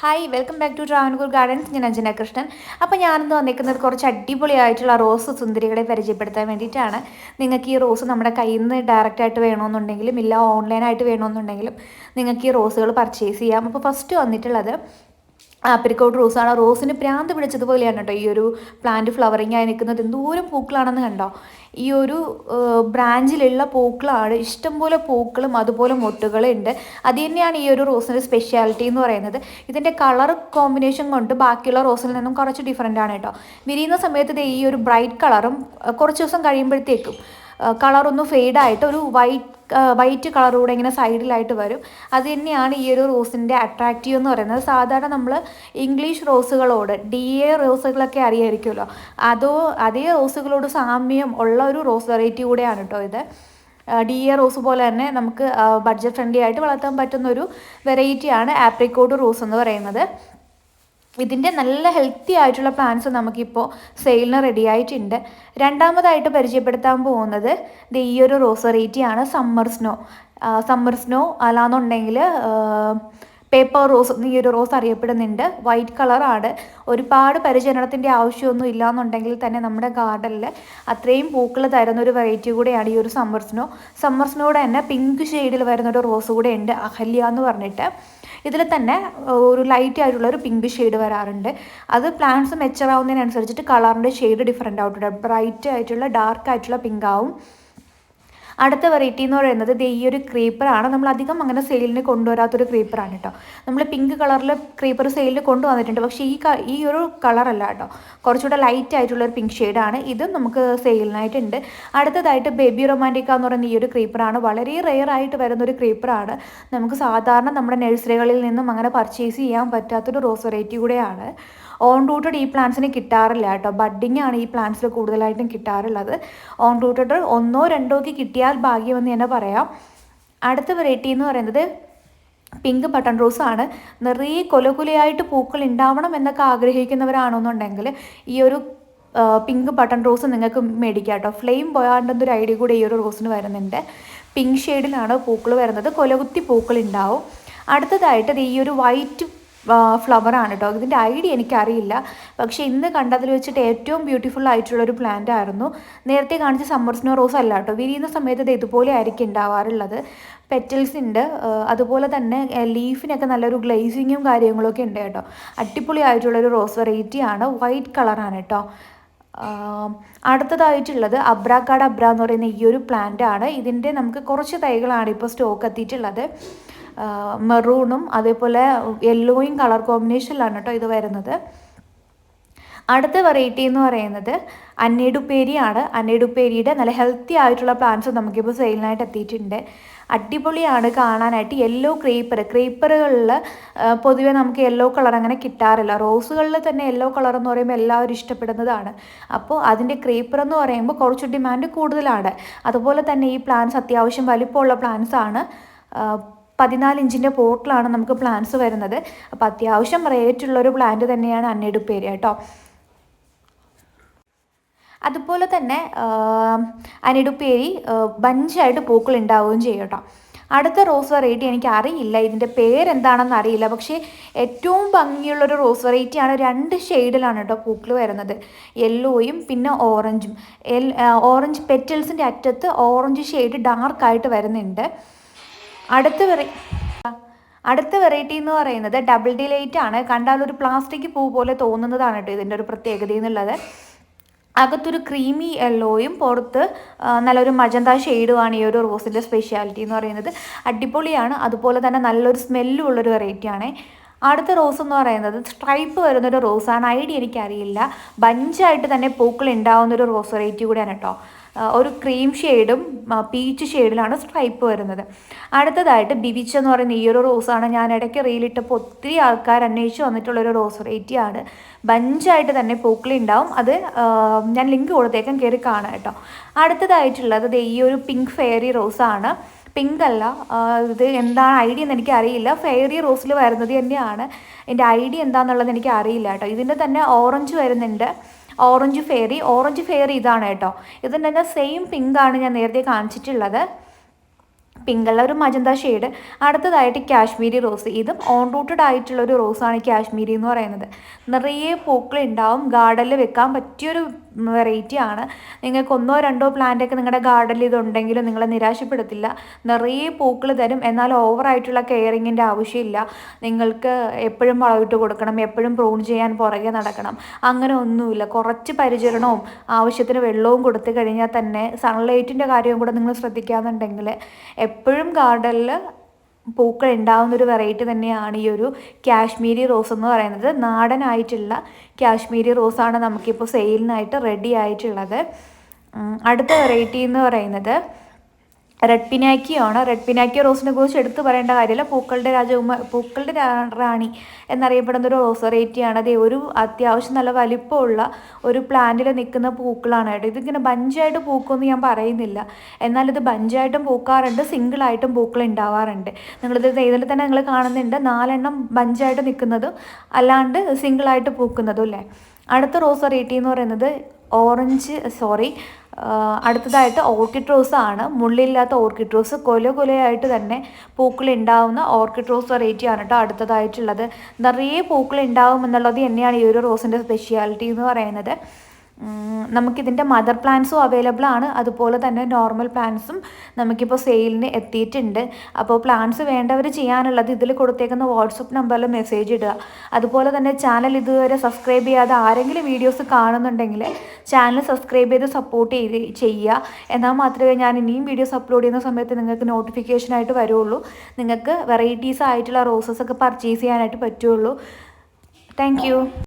Hi welcome back to Travancore gardens ഞാൻ അഞ്ജന കൃഷ്ണൻ. അപ്പോൾ ഞാനിന്ന് വന്നിരിക്കുന്നത് കുറച്ച് അടിപൊളിയായിട്ടുള്ള റോസ് സുന്ദരികളെ പരിചയപ്പെടുത്താൻ വേണ്ടിയിട്ടാണ്. നിങ്ങൾക്ക് ഈ റോസ് നമ്മുടെ കയ്യിൽ നിന്ന് ഡയറക്റ്റായിട്ട് വേണമെന്നുണ്ടെങ്കിലും ഇല്ല ഓൺലൈനായിട്ട് വേണമെന്നുണ്ടെങ്കിലും നിങ്ങൾക്ക് ഈ റോസുകൾ പർച്ചേസ് ചെയ്യാം. അപ്പോൾ ഫസ്റ്റ് വന്നിട്ടുള്ളത് ആപ്രിക്കോട്ട് റോസാണ്. റോസിന് പ്രാന്ത് പിടിച്ചതുപോലെയാണ് കേട്ടോ ഈ ഒരു പ്ലാന്റ് ഫ്ലവറിങ് ആയി നിൽക്കുന്നത്. എന്തോരം പൂക്കളാണെന്ന് കണ്ടോ? ഈ ഒരു ബ്രാഞ്ചിലുള്ള പൂക്കളാണ്. ഇഷ്ടംപോലെ പൂക്കളും അതുപോലെ മൊട്ടുകളും ഉണ്ട് അത് തന്നെയാണ് ഈ ഒരു റോസിന്റെ സ്പെഷ്യാലിറ്റി എന്ന് പറയുന്നത്. ഇതിന്റെ കളർ കോമ്പിനേഷൻ കൊണ്ട് ബാക്കിയുള്ള റോസിൽ നിന്നും കുറച്ച് ഡിഫറെന്റ് ആണ് കേട്ടോ. വിരിയുന്ന സമയത്ത് ഈ ഒരു ബ്രൈറ്റ് കളറും കുറച്ച് ദിവസം കഴിയുമ്പോഴത്തേക്കും കളറൊന്ന് ഫെയ്ഡായിട്ട് ഒരു വൈറ്റ് വൈറ്റ് കളറൂടെ ഇങ്ങനെ സൈഡിലായിട്ട് വരും. അത് തന്നെയാണ് ഈ ഒരു റോസിന്റെ അട്രാക്റ്റീവ് എന്ന് പറയുന്നത്. സാധാരണ നമ്മൾ ഇംഗ്ലീഷ് റോസുകളോട് ഡി എ റോസുകളൊക്കെ അറിയായിരിക്കുമല്ലോ. അതോ അതേ റോസുകളോട് സാമ്യം ഉള്ള ഒരു റോസ് വെറൈറ്റി കൂടെയാണ് കേട്ടോ ഇത്. ഡി എ റോസ് പോലെ തന്നെ നമുക്ക് ബഡ്ജറ്റ് ഫ്രണ്ട്ലി ആയിട്ട് വളർത്താൻ പറ്റുന്ന ഒരു വെറൈറ്റിയാണ് ആപ്രിക്കോട്ട് റോസ് എന്ന് പറയുന്നത്. ഇതിന്റെ നല്ല ഹെൽത്തി ആയിട്ടുള്ള പ്ലാൻസ് നമുക്കിപ്പോൾ സെയിലിന് റെഡി ആയിട്ടുണ്ട്. രണ്ടാമതായിട്ട് പരിചയപ്പെടുത്താൻ പോകുന്നത് ഇത് ഈ ഒരു റോസ് വെറൈറ്റിയാണ് സമ്മർ സ്നോ സമ്മർ സ്നോ അല്ലാന്നുണ്ടെങ്കിൽ പേപ്പർ റോസ് ഈ ഒരു റോസ് അറിയപ്പെടുന്നുണ്ട്. വൈറ്റ് കളറാണ് ഒരുപാട് പരിചരണത്തിന്റെ ആവശ്യമൊന്നും ഇല്ലയെന്നുണ്ടെങ്കിൽ തന്നെ നമ്മുടെ ഗാർഡനിൽ അത്രയും പൂക്കൾ തരുന്ന ഒരു വെറൈറ്റി കൂടെയാണ് ഈ ഒരു സമ്മർ സ്നോ സമ്മർ സ്നോയുടെ തന്നെ പിങ്ക് ഷെയ്ഡിൽ വരുന്നൊരു റോസ് കൂടെ ഉണ്ട് അഹല്യ എന്ന് പറഞ്ഞിട്ട്. ഇതിൽ തന്നെ ഒരു ലൈറ്റ് ആയിട്ടുള്ള ഒരു പിങ്ക് ഷെയ്ഡ് വരാറുണ്ട്. അത് പ്ലാന്റ്സ് മെച്ചറാവുന്നതിനനുസരിച്ചിട്ട് കളറിന്റെ ഷെയ്ഡ് ഡിഫറെന്റ് ആയിട്ടുണ്ട് ബ്രൈറ്റ് ആയിട്ടുള്ള ഡാർക്ക് ആയിട്ടുള്ള പിങ്ക് ആവും. അടുത്ത വെറൈറ്റി എന്ന് പറയുന്നത് ദേ ഈ ഒരു ക്രീപ്പറാണ് നമ്മൾ അധികം അങ്ങനെ സെയിലിന് കൊണ്ടുവരാത്തൊരു ക്രീപ്പറാണ് കേട്ടോ നമ്മൾ പിങ്ക് കളറിൽ ക്രീപ്പർ സെയിലിൽ കൊണ്ടുവന്നിട്ടുണ്ട്. പക്ഷേ ഈ ഈ ഒരു കളറല്ല കേട്ടോ കുറച്ചുകൂടെ ലൈറ്റ് ആയിട്ടുള്ള ഒരു പിങ്ക് ഷെയ്ഡാണ് ഇതും നമുക്ക് സെയിലിനായിട്ടുണ്ട് അടുത്തതായിട്ട് ബേബി റൊമാന്റിക്ക എന്ന് പറയുന്ന ഈ ഒരു ക്രീപ്പറാണ് വളരെ റെയർ ആയിട്ട് വരുന്ന ഒരു ക്രീപ്പറാണ് നമുക്ക് സാധാരണ നമ്മുടെ നഴ്സറികളിൽ നിന്നും അങ്ങനെ പർച്ചേസ് ചെയ്യാൻ പറ്റാത്തൊരു റോസ് വെറൈറ്റി കൂടെയാണ്. ഓൺ റൂട്ടഡ് ഈ പ്ലാന്റ്സിന് കിട്ടാറില്ല കേട്ടോ. ബഡ്ഡിങ് ആണ് ഈ പ്ലാന്റ്സിൽ കൂടുതലായിട്ടും കിട്ടാറുള്ളത്. ഓൺ റൂട്ടഡ് ഒന്നോ രണ്ടോ ഒക്കെ കിട്ടിയാൽ ഭാഗ്യമെന്ന് തന്നെ പറയാം. അടുത്ത വെറൈറ്റി എന്ന് പറയുന്നത് പിങ്ക് ബട്ടൺ റോസ് ആണ്. നിറയെ കൊലകുലയായിട്ട് പൂക്കൾ ഉണ്ടാവണം എന്നൊക്കെ ആഗ്രഹിക്കുന്നവരാണെന്നുണ്ടെങ്കിൽ ഈ ഒരു പിങ്ക് ബട്ടൺ റോസ് നിങ്ങൾക്ക് മേടിക്കാം കേട്ടോ. ഫ്ലെയിം പോയാണ്ടെന്നൊരു ഐഡിയ കൂടെ ഈ ഒരു റോസിന് വരുന്നുണ്ട്. പിങ്ക് ഷെയ്ഡിലാണ് പൂക്കൾ വരുന്നത്. കൊലകുത്തി പൂക്കൾ ഉണ്ടാവും. അടുത്തതായിട്ട് ഈ ഒരു വൈറ്റ് ഫ്ലവറാണ് കേട്ടോ ഇതിന്റെ ഐഡിയ എനിക്കറിയില്ല. പക്ഷേ ഇന്ന് കണ്ടതിൽ വെച്ചിട്ട് ഏറ്റവും ബ്യൂട്ടിഫുൾ ആയിട്ടുള്ളൊരു പ്ലാന്റ് ആയിരുന്നു. നേരത്തെ കാണിച്ച സമ്മർ സ്നോ റോസ് അല്ല കേട്ടോ വിരിയുന്ന സമയത്ത് ഇത് ഇതുപോലെ ആയിരിക്കും ഉണ്ടാവാറുള്ളത് പെറ്റൽസ് ഉണ്ട്. അതുപോലെ തന്നെ ലീഫിനൊക്കെ നല്ലൊരു ഗ്ലേസിങ്ങും കാര്യങ്ങളൊക്കെ ഉണ്ട് കേട്ടോ അടിപൊളി ആയിട്ടുള്ളൊരു റോസ് വെറൈറ്റി ആണ് വൈറ്റ് കളറാണ് കേട്ടോ അടുത്തതായിട്ടുള്ളത് അബ്രാക്കാട് അബ്ര എന്ന് പറയുന്ന ഈ ഒരു പ്ലാന്റ് ആണ്. ഇതിന്റെ നമുക്ക് കുറച്ച് തൈകളാണ് ഇപ്പോൾ സ്റ്റോക്ക് എത്തിയിട്ടുള്ളത്. മെറൂണും അതേപോലെ യെല്ലോയും കളർ കോമ്പിനേഷനിലാണ് കേട്ടോ ഇത് വരുന്നത്. അടുത്ത വെറൈറ്റി എന്ന് പറയുന്നത് അന്നേടുപ്പേരിയാണ്. അന്നേടുപ്പേരിയുടെ നല്ല ഹെൽത്തി ആയിട്ടുള്ള പ്ലാന്റ്സ് നമുക്കിപ്പോൾ സെയിലിനായിട്ട് എത്തിയിട്ടുണ്ട്. അടിപൊളിയാണ് കാണാനായിട്ട്. യെല്ലോ ക്രീപ്പർ ക്രീപ്പറുകളിൽ പൊതുവേ നമുക്ക് യെല്ലോ കളർ അങ്ങനെ കിട്ടാറില്ല. റോസുകളിൽ തന്നെ യെല്ലോ കളർ എന്ന് പറയുമ്പോൾ എല്ലാവരും ഇഷ്ടപ്പെടുന്നതാണ്. അപ്പോൾ അതിന്റെ ക്രീപ്പർ എന്ന് പറയുമ്പോൾ കുറച്ച് ഡിമാൻഡ് കൂടുതലാണ്. അതുപോലെ തന്നെ ഈ പ്ലാന്റ്സ് അത്യാവശ്യം വലിപ്പമുള്ള പ്ലാന്റ്സ് ആണ്. പതിനാല് ഇഞ്ചിന്റെ പോട്ടിലാണ് നമുക്ക് പ്ലാന്റ്സ് വരുന്നത്. അപ്പോൾ അത്യാവശ്യം റേറ്റുള്ളൊരു പ്ലാന്റ് തന്നെയാണ് അന്നെടുപ്പേരി കേട്ടോ. അതുപോലെ തന്നെ അനിടുപ്പേരി ബഞ്ചായിട്ട് പൂക്കൾ ഉണ്ടാവുകയും ചെയ്യും അടുത്ത റോസ് വെറൈറ്റി എനിക്ക് അറിയില്ല ഇതിന്റെ പേരെന്താണെന്ന് അറിയില്ല. പക്ഷേ ഏറ്റവും ഭംഗിയുള്ളൊരു റോസ് വെറൈറ്റിയാണ് രണ്ട് ഷെയ്ഡിലാണ് കേട്ടോ പൂക്കൾ വരുന്നത്. യെല്ലോയും പിന്നെ ഓറഞ്ചും ഓറഞ്ച് പെറ്റൽസിന്റെ അറ്റത്ത് ഓറഞ്ച് ഷെയ്ഡ് ഡാർക്കായിട്ട് വരുന്നുണ്ട്. അടുത്ത വെറൈ അടുത്ത വെറൈറ്റി എന്ന് പറയുന്നത് ഡബിൾ ഡിലൈറ്റ് ആണ്. കണ്ടാൽ ഒരു പ്ലാസ്റ്റിക് പൂ പോലെ തോന്നുന്നതാണ് കേട്ടോ ഇതിന്റെ ഒരു പ്രത്യേകത എന്നുള്ളത്. അകത്തൊരു ക്രീമി യെല്ലോയും പുറത്ത് നല്ലൊരു മജന്ത ഷെയ്ഡുമാണ് ഈ ഒരു റോസിന്റെ സ്പെഷ്യാലിറ്റി എന്ന് പറയുന്നത്. അടിപൊളിയാണ്. അതുപോലെ തന്നെ നല്ലൊരു സ്മെല്ലും ഉള്ളൊരു വെറൈറ്റിയാണ് അടുത്ത റോസ് എന്ന് പറയുന്നത് സ്ട്രൈപ്പ് വരുന്നൊരു റോസാണ് ഐഡിയ എനിക്കറിയില്ല. ബഞ്ചായിട്ട് തന്നെ പൂക്കൾ ഉണ്ടാവുന്നൊരു റോസ് വെറൈറ്റി കൂടെയാണ് കേട്ടോ ഒരു ക്രീം ഷെയ്ഡും പീച്ച് ഷെയ്ഡിലാണ് സ്ട്രൈപ്പ് വരുന്നത്. അടുത്തതായിട്ട് ബിവിച്ച് എന്ന് പറയുന്ന ഈ ഒരു റോസാണ് ഞാൻ ഇടയ്ക്ക് റീലിട്ടപ്പോൾ ഒത്തിരി ആൾക്കാർ അന്വേഷിച്ച് വന്നിട്ടുള്ളൊരു റോസ് വെറൈറ്റിയാണ് ബഞ്ചായിട്ട് തന്നെ പൂക്കളുണ്ടാവും അത് ഞാൻ ലിങ്ക് കൊടുത്തേക്കാൻ കയറി കാണാം കേട്ടോ. അടുത്തതായിട്ടുള്ളത് ഈ ഒരു പിങ്ക് ഫെയറി റോസാണ് പിങ്ക് അല്ല ഇത് എന്താണ് ഐഡിയ എന്ന് എനിക്ക് അറിയില്ല ഫെയറി റോസിൽ വരുന്നത് തന്നെയാണ്. എന്റെ ഐഡിയ എന്താണെന്നുള്ളത് എനിക്ക് അറിയില്ല കേട്ടോ. ഇതിന്റെ തന്നെ ഓറഞ്ച് വരുന്നുണ്ട്. Orange fairy. ഓറഞ്ച് ഫെയറി ഇതാണ് കേട്ടോ. ഇതിന്റെ തന്നെ സെയിം പിങ്കാണ് ഞാൻ നേരത്തെ കാണിച്ചിട്ടുള്ളത്. പിങ്കുള്ള ഒരു മജന്ത ഷെയ്ഡ് അടുത്തതായിട്ട് കാശ്മീരി റോസ് ഇതും ഓൺ റൂട്ടഡ് ആയിട്ടുള്ള ഒരു റോസാണ് കാശ്മീരി എന്ന് പറയുന്നത്. നിറയെ പൂക്കളുണ്ടാവും ഗാർഡനിൽ വെക്കാൻ പറ്റിയൊരു വെറൈറ്റി ആണ്. നിങ്ങൾക്ക് ഒന്നോ രണ്ടോ പ്ലാന്റ് ഒക്കെ നിങ്ങളുടെ ഗാർഡനിൽ ഇതുണ്ടെങ്കിലും നിങ്ങളെ നിരാശപ്പെടുത്തില്ല. നിറയെ പൂക്കൾ തരും. എന്നാൽ ഓവറായിട്ടുള്ള കെയറിങ്ങിന്റെ ആവശ്യമില്ല. നിങ്ങൾക്ക് എപ്പോഴും വളമിട്ട് കൊടുക്കണം. എപ്പോഴും പ്രൂൺ ചെയ്യാൻ പുറകെ നടക്കണം. അങ്ങനെ ഒന്നുമില്ല. കുറച്ച് പരിചരണവും ആവശ്യത്തിന് വെള്ളവും കൊടുത്തു കഴിഞ്ഞാൽ തന്നെ സൺലൈറ്റിന്റെ കാര്യവും കൂടെ നിങ്ങൾ ശ്രദ്ധിക്കാന്നുണ്ടെങ്കിൽ എപ്പോഴും ഗാർഡനിൽ പൂക്കൾ ഉണ്ടാവുന്ന ഒരു വെറൈറ്റി തന്നെയാണ് ഈ ഒരു കാശ്മീരി റോസ് എന്ന് പറയുന്നത്. നാടനായിട്ടുള്ള കാശ്മീരി റോസാണ് നമുക്കിപ്പോൾ സെയിലിനായിട്ട് റെഡി ആയിട്ടുള്ളത്. അടുത്ത വെറൈറ്റി എന്ന് പറയുന്നത് റെഡ് പിനാക്കിയാണ്. റെഡ് പിനാക്കിയ റോസിനെ കുറിച്ച് എടുത്തു പറയേണ്ട കാര്യമില്ല. പൂക്കളുടെ രാജകുമാ പൂക്കളുടെ റാണി എന്നറിയപ്പെടുന്ന ഒരു റോസ് വെറൈറ്റിയാണ് അത് ഒരു അത്യാവശ്യം നല്ല വലിപ്പമുള്ള ഒരു പ്ലാന്റിൽ നിൽക്കുന്ന പൂക്കളാണ് കേട്ടോ. ഇതിങ്ങനെ ബഞ്ചായിട്ട് പൂക്കുമെന്ന് ഞാൻ പറയുന്നില്ല. എന്നാൽ ഇത് ബഞ്ചായിട്ടും പൂക്കാറുണ്ട് സിംഗിളായിട്ടും പൂക്കൾ ഉണ്ടാവാറുണ്ട്. നിങ്ങളിത് ഇതിൽ തന്നെ നിങ്ങൾ കാണുന്നുണ്ട്. നാലെണ്ണം ബഞ്ചായിട്ട് നിൽക്കുന്നതും അല്ലാണ്ട് സിംഗിളായിട്ട് പൂക്കുന്നതും അല്ലേ? അടുത്ത റോസ് വെറൈറ്റി എന്ന് പറയുന്നത് ഓറഞ്ച് സോറി അടുത്തതായിട്ട് ഓർക്കിഡ് റോസ് ആണ്. മുള്ളില്ലാത്ത ഓർക്കിഡ് റോസ് കൊല കൊലയായിട്ട് തന്നെ പൂക്കൾ ഉണ്ടാവുന്ന ഓർക്കിഡ് റോസ് വെറൈറ്റി ആണ് കേട്ടോ അടുത്തതായിട്ടുള്ളത്. നിറയെ പൂക്കൾ ഉണ്ടാവും എന്നുള്ളത് തന്നെയാണ് ഈ ഒരു റോസിന്റെ സ്പെഷ്യാലിറ്റി എന്ന് പറയുന്നത്. നമുക്കിതിന്റെ മദർ പ്ലാന്റ്സും അവൈലബിൾ ആണ്. അതുപോലെ തന്നെ നോർമൽ പ്ലാന്റ്സും നമുക്കിപ്പോൾ സെയിലിന് എത്തിയിട്ടുണ്ട്. അപ്പോൾ പ്ലാന്റ്സ് വേണ്ടവർ ചെയ്യാനുള്ളത് ഇതിൽ കൊടുത്തേക്കുന്ന വാട്സപ്പ് നമ്പറിൽ മെസ്സേജ് ഇടുക. അതുപോലെ തന്നെ ചാനൽ ഇതുവരെ സബ്സ്ക്രൈബ് ചെയ്യാതെ ആരെങ്കിലും വീഡിയോസ് കാണുന്നുണ്ടെങ്കിൽ ചാനൽ സബ്സ്ക്രൈബ് ചെയ്ത് സപ്പോർട്ട് ചെയ്ത് ചെയ്യുക. എന്നാൽ മാത്രമേ ഞാൻ ഇനിയും വീഡിയോസ് അപ്ലോഡ് ചെയ്യുന്ന സമയത്ത് നിങ്ങൾക്ക് നോട്ടിഫിക്കേഷൻ ആയിട്ട് വരുള്ളൂ. നിങ്ങൾക്ക് വെറൈറ്റീസ് ആയിട്ടുള്ള റോസസ് ഒക്കെ പർച്ചേസ് ചെയ്യാനായിട്ട് പറ്റുള്ളൂ. താങ്ക്